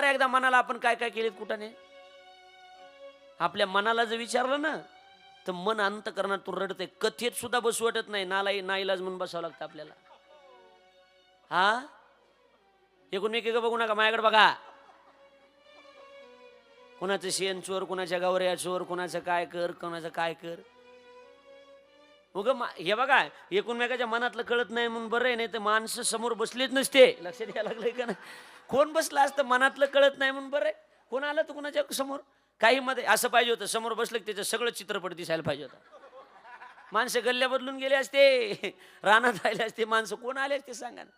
विचारा एकदा मनाला आपण काय काय केलेत कुठाने आपल्या मनाला जर विचारलं ना तर मन अंत करणार तू रडते कथेत सुद्धा बसू वाटत नाही. नाला नाईलाज म्हणून बसावं लागतं आपल्याला. हा? एकूण एक बघू नका माझ्याकडे बघा. कोणाचं शेण चोर कोणाच्या गावऱ्या चोर कोणाचं काय कर कोणाचं काय कर. उग हे बघा एकूणमेकाच्या मनातलं कळत नाही म्हणून बरं आहे नाही तर माणसं समोर बसलीच नसते. लक्षात द्यायला लागलंय का नाही? कोण बसलं असतं मनातलं कळत नाही म्हणून बरं आहे? कोण आलं तर कोणाच्या समोर? काही मध्ये असं पाहिजे होतं समोर बसलं की त्याचं सगळं चित्रपट दिसायला पाहिजे होतं. माणसं गल्ल्या बदलून गेले असते रानात राहिले असते माणसं कोण आले असते सांगा ना.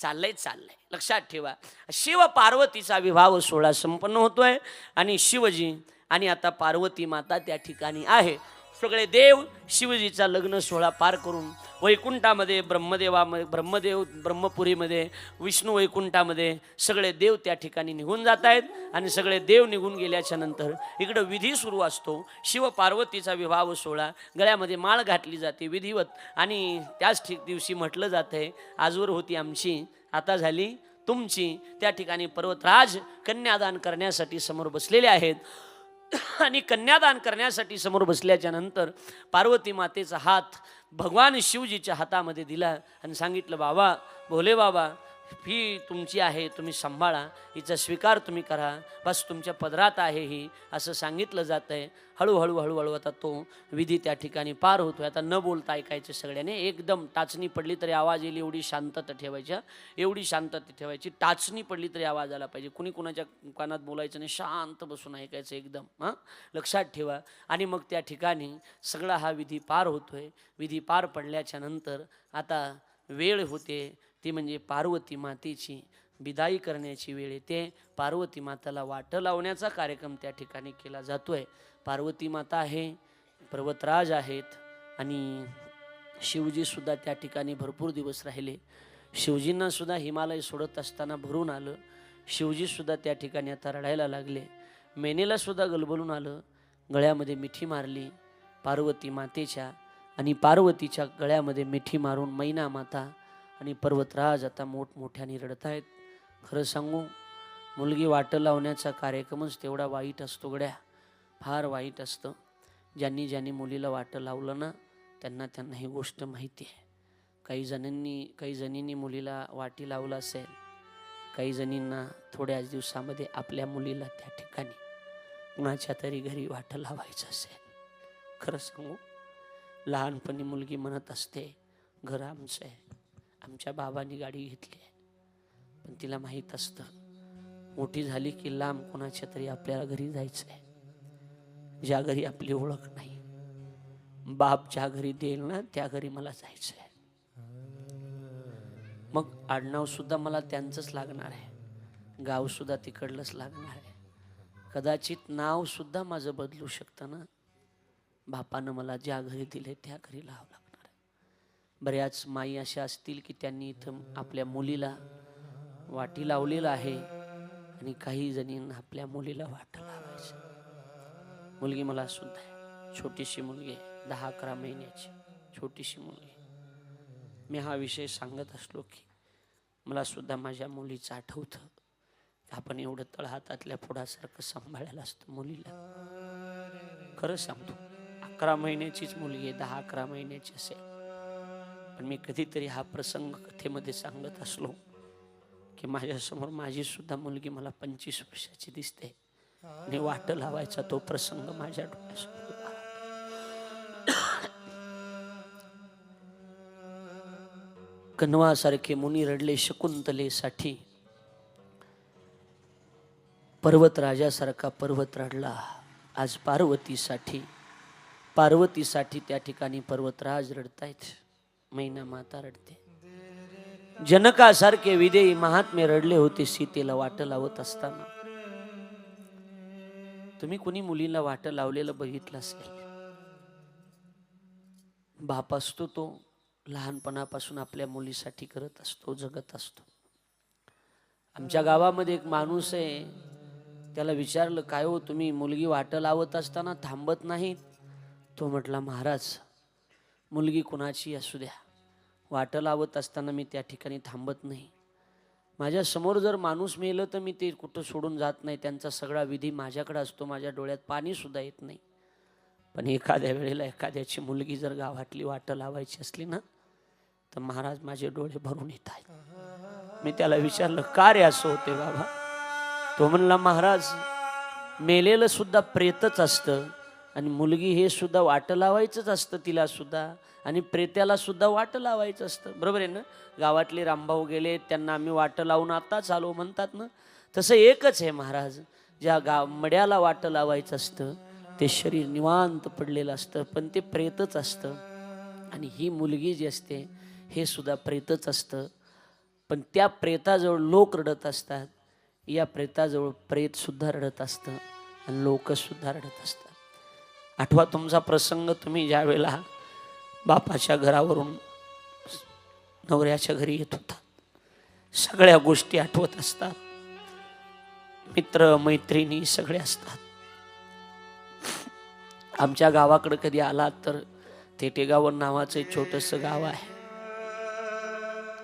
चाललंय चाललंय. लक्षात ठेवा. शिव पार्वतीचा विवाह सोहळा संपन्न होतोय आणि शिवजी आणि आता पार्वती माता त्या ठिकाणी आहे. सगळे देव शिवजीचा लग्न सोहळा पार करून वैकुंठामध्ये ब्रह्मदेवामध्ये ब्रह्मदेव ब्रह्मपुरीमध्ये विष्णू वैकुंठामध्ये सगळे देव त्या ठिकाणी निघून जात आहेत आणि सगळे देव निघून गेल्याच्यानंतर इकडं विधी सुरू असतो. शिव पार्वतीचा विवाह सोहळा गळ्यामध्ये माळ घातली जाते विधिवत आणि त्याच ठिक दिवशी म्हटलं जातं आहे आजवर होती आमची आता झाली तुमची. त्या ठिकाणी पर्वतराज कन्यादान करण्यासाठी समोर बसलेले आहेत. आणि कन्यादान करण्यासाठी समोर बसल्याच्या नंतर पार्वती मातेचा हात भगवान शिवजीच्या हातामध्ये दिला आणि सांगितलं बाबा भोले बाबा फी तुमची आहे तुम्ही सांभाळा हिचा स्वीकार तुम्ही करा बस तुमच्या पदरात आहे ही असं सांगितलं जातं आहे हळूहळू हळूहळू आता तो विधी त्या ठिकाणी पार होतोय. आता न बोलता ऐकायचे सगळ्याने. एकदम टाचणी पडली तरी आवाज येईल एवढी शांतता ठेवायच्या एवढी शांतता ठेवायची टाचणी पडली तरी आवाज आला पाहिजे. कुणी कुणाच्या कानात बोलायचं नाही शांत बसून ऐकायचं एकदम हां. लक्षात ठेवा. आणि मग त्या ठिकाणी सगळा हा विधी पार होतोय. विधी पार पडल्याच्या नंतर आता वेळ होते. ती म्हणजे पार्वती मातेची बिदाई करण्याची वेळ येते. पार्वती माताला वाटं लावण्याचा कार्यक्रम त्या ठिकाणी केला जातो आहे पार्वती माता आहे पर्वतराज आहेत आणि शिवजीसुद्धा त्या ठिकाणी भरपूर दिवस राहिले. शिवजींनासुद्धा हिमालय सोडत असताना भरून आलं. शिवजीसुद्धा त्या ठिकाणी आता रडायला लागले. मेनेलासुद्धा गलबलून आलं. गळ्यामध्ये मिठी मारली पार्वती मातेच्या आणि पार्वतीच्या गळ्यामध्ये मिठी मारून मैना माता आणि पर्वतराज आता मोठमोठ्याने रडत आहेत खरं सांगू मुलगी वाटं लावण्याचा कार्यक्रमच तेवढा वाईट असतो गड्या. फार वाईट असतं. ज्यांनी ज्यांनी मुलीला वाटं लावलं ना त्यांना त्यांना ही गोष्ट माहिती आहे. काही जणांनी काही जणींनी मुलीला वाटी लावलं असेल काही जणींना थोड्याच दिवसामध्ये आपल्या मुलीला त्या ठिकाणी कुणाच्या तरी घरी वाटं लावायचं असेल. खरं सांगू लहानपणी मुलगी म्हणत असते घर आमचं आहे. आमच्या बाबांनी गाडी घेतली आहे. पण तिला माहीत असतं मोठी झाली की लांब कोणाच्या तरी आपल्याला घरी जायचं आहे ज्या घरी आपली ओळख नाही बाप ज्या घरी देईल ना त्या घरी मला जायचं आहे मग आडनाव सुद्धा मला त्यांचंच लागणार आहे. गाव सुद्धा तिकडलंच लागणार आहे. कदाचित नाव सुद्धा माझं बदलू शकतं ना? बापानं मला ज्या घरी दिले त्या घरी लावं लागणार बऱ्याच माई अशा असतील की त्यांनी इथं आपल्या मुलीला वाटी लावलेलं आहे आणि काही जणींना आपल्या मुलीला वाट लावायचं. मुलगी मला सुद्धा आहे छोटीशी मुलगी आहे दहा अकरा महिन्याची. छोटीशी मुलगी मी हा विषय सांगत असलो की मला सुद्धा माझ्या मुलीचं आठवतं. आपण एवढं तळहातातल्या पुढासारखं सांभाळायला असतं मुलीला. खरं सांगतो अकरा महिन्याचीच मुलगी आहे दहा अकरा महिन्याची असेल. पण मी कधीतरी हा प्रसंग कथेमध्ये सांगत असलो की माझ्यासमोर माझी सुद्धा मुलगी मला पंचवीस वर्षाची दिसते. आणि वाट लावायचा तो प्रसंग माझ्या डोळ्यासमोर कन्वासारखे मुनी रडले शकुंतलेसाठी. पर्वतराजासारखा पर्वत रडला आज पार्वतीसाठी. पार्वतीसाठी त्या ठिकाणी पर्वतराज रडतायत. महिना माता रडते. जनकासारखे विदेही महात्मे रडले होते सीतेला वाट लावत असताना. तुम्ही कुणी मुलीला वाट लावलेलं बघितलं असेल? बाप असतो तो लहानपणापासून आपल्या मुलीसाठी करत असतो जगत असतो. आमच्या गावामध्ये एक माणूस आहे त्याला विचारलं काय हो तुम्ही मुलगी वाट लावत असताना थांबत नाहीत? तो म्हटला महाराज मुलगी कुणाची असू द्या. वाटं लावत असताना मी त्या ठिकाणी थांबत नाही. माझ्यासमोर जर माणूस मेलं तर मी ते कुठं सोडून जात नाही. त्यांचा सगळा विधी माझ्याकडे असतो. माझ्या डोळ्यात पाणीसुद्धा येत नाही. पण एखाद्या वेळेला एखाद्याची मुलगी जर गावातली वाटं लावायची असली ना तर महाराज माझे डोळे भरून येत आहेत. मी त्याला विचारलं का रे असं होते बाबा? तो म्हणला महाराज मेलेलं सुद्धा प्रेतच असतं. आणि मुलगी हे सुद्धा वाटं लावायचंच असतं तिला सुद्धा. आणि प्रेत्याला सुद्धा वाटं लावायचं असतं. बरोबर आहे ना? गावातले रामभाऊ गेले त्यांना आम्ही वाटं लावून आताच आलो म्हणतात ना? तसं एकच आहे महाराज. ज्या गाव मड्याला वाटं लावायचं असतं ते शरीर निवांत पडलेलं असतं पण ते प्रेतच असतं. आणि ही मुलगी जी असते हे सुद्धा प्रेतच असतं. पण त्या प्रेताजवळ लोक रडत असतात. या प्रेताजवळ प्रेतसुद्धा रडत असतं आणि लोकसुद्धा रडत असतात. आठवा तुमचा प्रसंग तुम्ही ज्या वेळेला बापाच्या घरावरून नवऱ्याच्या घरी येत होता. सगळ्या गोष्टी आठवत असतात. मित्र मैत्रिणी सगळे असतात. आमच्या गावाकडे कधी आलात तर थेटेगावर नावाचं एक छोटंसं गाव आहे.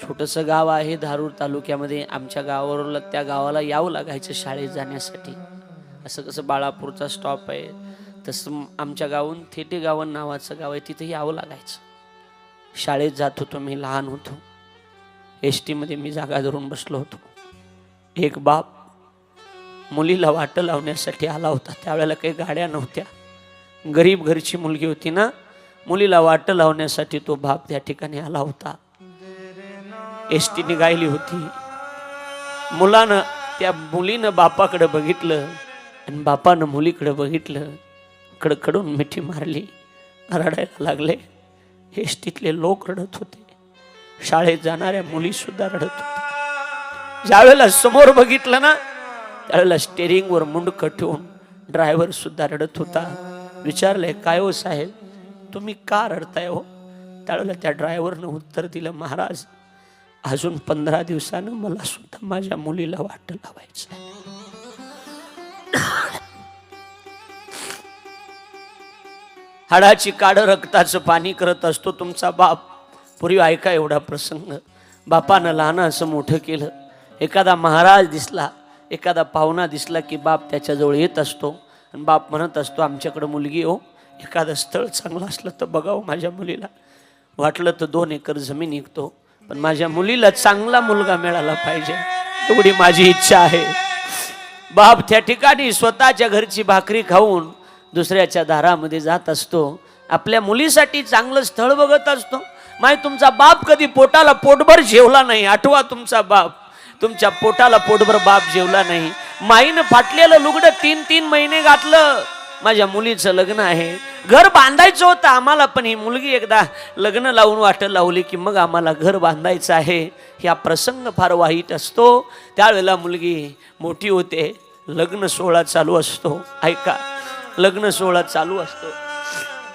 छोटंसं गाव आहे धारूर तालुक्यामध्ये. आमच्या गावावरून त्या गावाला यावं लागायचं शाळेत जाण्यासाठी. असं कसं बाळापूरचा स्टॉप आहे. तसं आमच्या गावून थेटेगावन नावाचं गाव आहे तिथे यावं लागायचं. शाळेत जात होतो मी लहान होतो. एस टीमध्ये मी जागा धरून बसलो होतो. एक बाप मुलीला वाटं लावण्यासाठी आला होता. त्यावेळेला काही गाड्या नव्हत्या. गरीब घरची मुलगी होती ना मुलीला वाटं लावण्यासाठी तो बाप त्या ठिकाणी आला होता. एस टी निघायली होती. मुलानं त्या मुलीनं बापाकडं बघितलं आणि बापानं मुलीकडं बघितलं. कडकडून मिठी मारली रडायला लागले. एसटीतले लोक रडत होते. शाळेत जाणाऱ्या मुलीसुद्धा रडत होत्या. ज्यावेळेला समोर बघितलं ना त्यावेळेला स्टेरिंगवर मुंडकं ठेवून ड्रायव्हर सुद्धा रडत होता. विचारलंय काय हो साहेब तुम्ही का रडताय हो? त्यावेळेला त्या ड्रायव्हरनं उत्तर दिलं महाराज अजून पंधरा दिवसानं मला सुद्धा माझ्या मुलीला वाट लावायचं हाडाची काढ रक्ताचं पाणी करत असतो तुमचा बाप. पूर्वी ऐका एवढा प्रसंग. बापानं लहान असं मोठं केलं. एखादा महाराज दिसला एखादा पाहुणा दिसला की बाप त्याच्याजवळ येत असतो. आणि बाप म्हणत असतो आमच्याकडं मुलगी हो एखादं स्थळ चांगलं असलं तर बघावं माझ्या मुलीला. वाटलं तर दोन एकर जमीन निघतो पण माझ्या मुलीला चांगला मुलगा मिळाला पाहिजे. एवढी माझी इच्छा आहे. बाप त्या ठिकाणी स्वतःच्या घरची भाकरी खाऊन दुसऱ्याच्या दारामध्ये जात असतो. आपल्या मुलीसाठी चांगलं स्थळ बघत असतो. माय तुमचा बाप कधी पोटाला पोटभर जेवला नाही. आठवा तुमचा बाप. तुमच्या पोटाला पोटभर बाप जेवला नाही. माईनं फाटलेलं लुगडं तीन तीन महिने घातलं. माझ्या मुलीचं लग्न आहे. घर बांधायचं होतं आम्हाला पण ही मुलगी एकदा लग्न लावून वाटं लावली की मग आम्हाला घर बांधायचं आहे. ह्या प्रसंग फार वाईट असतो. त्यावेळेला मुलगी मोठी होते. लग्न सोहळा चालू असतो. ऐका. लग्न सोहळा चालू असतो.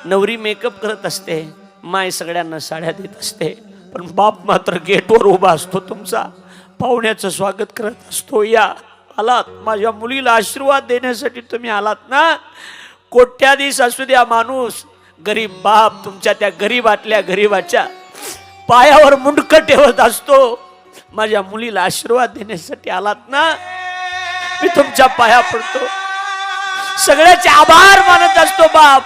नवरी मेकअप करत असते माय सगळ्यांना साड्या देत असते पण बाप मात्र गेटवर उभा असतो तुमचा. पाहुण्याचं स्वागत करत असतो या आलात. माझ्या मुलीला आशीर्वाद देण्यासाठी तुम्ही आलात ना? कोट्याधीश असू द्या माणूस. गरीब बाप तुमच्या त्या गरीबातल्या गरीबाच्या पायावर मुंडकं ठेवत असतो. माझ्या मुलीला आशीर्वाद देण्यासाठी आलात ना? मी तुमच्या पाया पडतो. सगळ्याचे आभार मानत असतो बाप.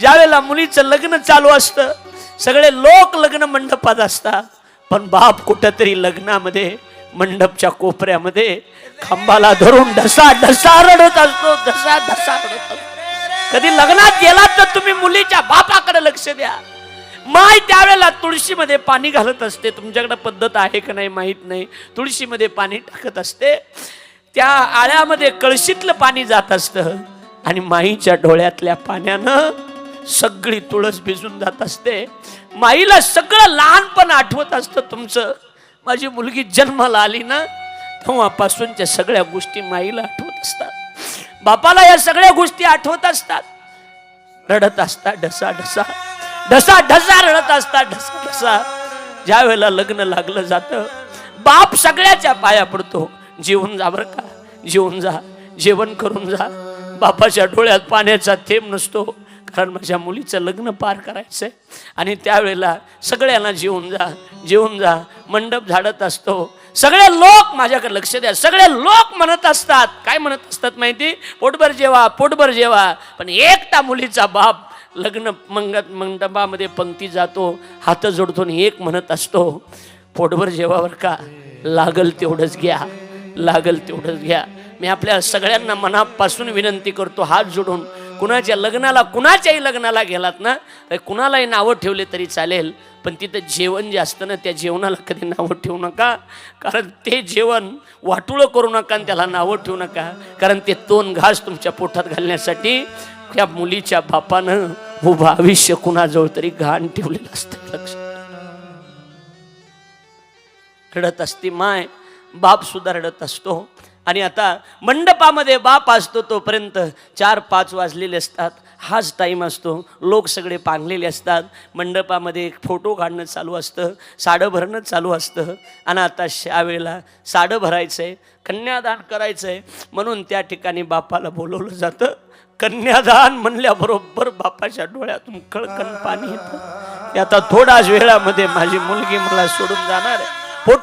ज्यावेळेला मुलीचं लग्न चालू असतं सगळे लोक लग्न मंडपात असतात. पण बाप कुठंतरी लग्नामध्ये मंडपच्या कोपऱ्यामध्ये खांबाला धरून ढसा ढसा रडत असतो ढसा ढसा रडत असतो. कधी लग्नात गेलात तर तुम्ही मुलीच्या बापाकडे लक्ष द्या. माय त्यावेळेला तुळशीमध्ये पाणी घालत असते. तुमच्याकडे पद्धत आहे का नाही माहीत नाही. तुळशीमध्ये पाणी टाकत असते. त्या आळ्यामध्ये कळशीतलं पाणी जात असतं. आणि माईच्या डोळ्यातल्या पाण्यानं सगळी तुळस भिजून जात असते. माईला सगळं लहानपण आठवत असतं तुमचं. माझी मुलगी जन्माला आली ना तेव्हापासूनच्या सगळ्या गोष्टी माईला आठवत असतात. बापाला या सगळ्या गोष्टी आठवत असतात. रडत असतात ढसा ढसा. ढसा ढसा रडत असतात ढसा ढसा. ज्या वेळेला लग्न लागलं जातं बाप सगळ्याच्या पाया पडतो. जेवून जा बरं का. जेवून जा. जेवण करून जा. बापाच्या डोळ्यात पाण्याचा थेंब नसतो कारण माझ्या मुलीचं लग्न पार करायचं आहे आणि त्यावेळेला सगळ्यांना जेवून जा जेवून जा. मंडप झाडत असतो. सगळे लोक माझ्याकडे लक्ष द्या. सगळे लोक म्हणत असतात. काय म्हणत असतात माहिती? पोटभर जेवा पोटभर जेवा. पण एकटा मुलीचा बाप लग्न मंगत मंडपामध्ये पंक्ती जातो. हात जोडतो आणि एक म्हणत असतो पोटभर जेवावर का? लागल तेवढंच घ्या. लागल तेवढंच घ्या. मी आपल्या सगळ्यांना मनापासून विनंती करतो हात जोडून. कुणाच्या लग्नाला कुणाच्याही लग्नाला गेलात ना तर कुणालाही नावं ठेवले तरी चालेल पण तिथं जेवण जे असतं ना त्या जेवणाला कधी नावं ठेवू नका. कारण ते जेवण वाटुळं करू नका आणि त्याला नावं ठेवू नका. कारण ते दोन घास तुमच्या पोटात घालण्यासाठी त्या मुलीच्या बापानं उभं आयुष्य कुणाजवळ तरी घाण ठेवलेलं असतं. लक्षात रडत असती माय बाप सुद्धा रडत असतो. आणि आता मंडपामध्ये बाप असतो तोपर्यंत चार पाच वाजलेले असतात. हाच टाईम असतो. लोक सगळे पांगलेले असतात. मंडपामध्ये एक फोटो काढणं चालू असतं. साडं भरणं चालू असतं. आणि आता त्यावेळेला साडं भरायचं आहे कन्यादान करायचं आहे म्हणून त्या ठिकाणी बापाला बोलवलं जातं. कन्यादान म्हणल्याबरोबर बापाच्या डोळ्यातून कळकण पाणी येतं. आता थोड्याच वेळामध्ये माझी मुलगी मला सोडून जाणार आहे.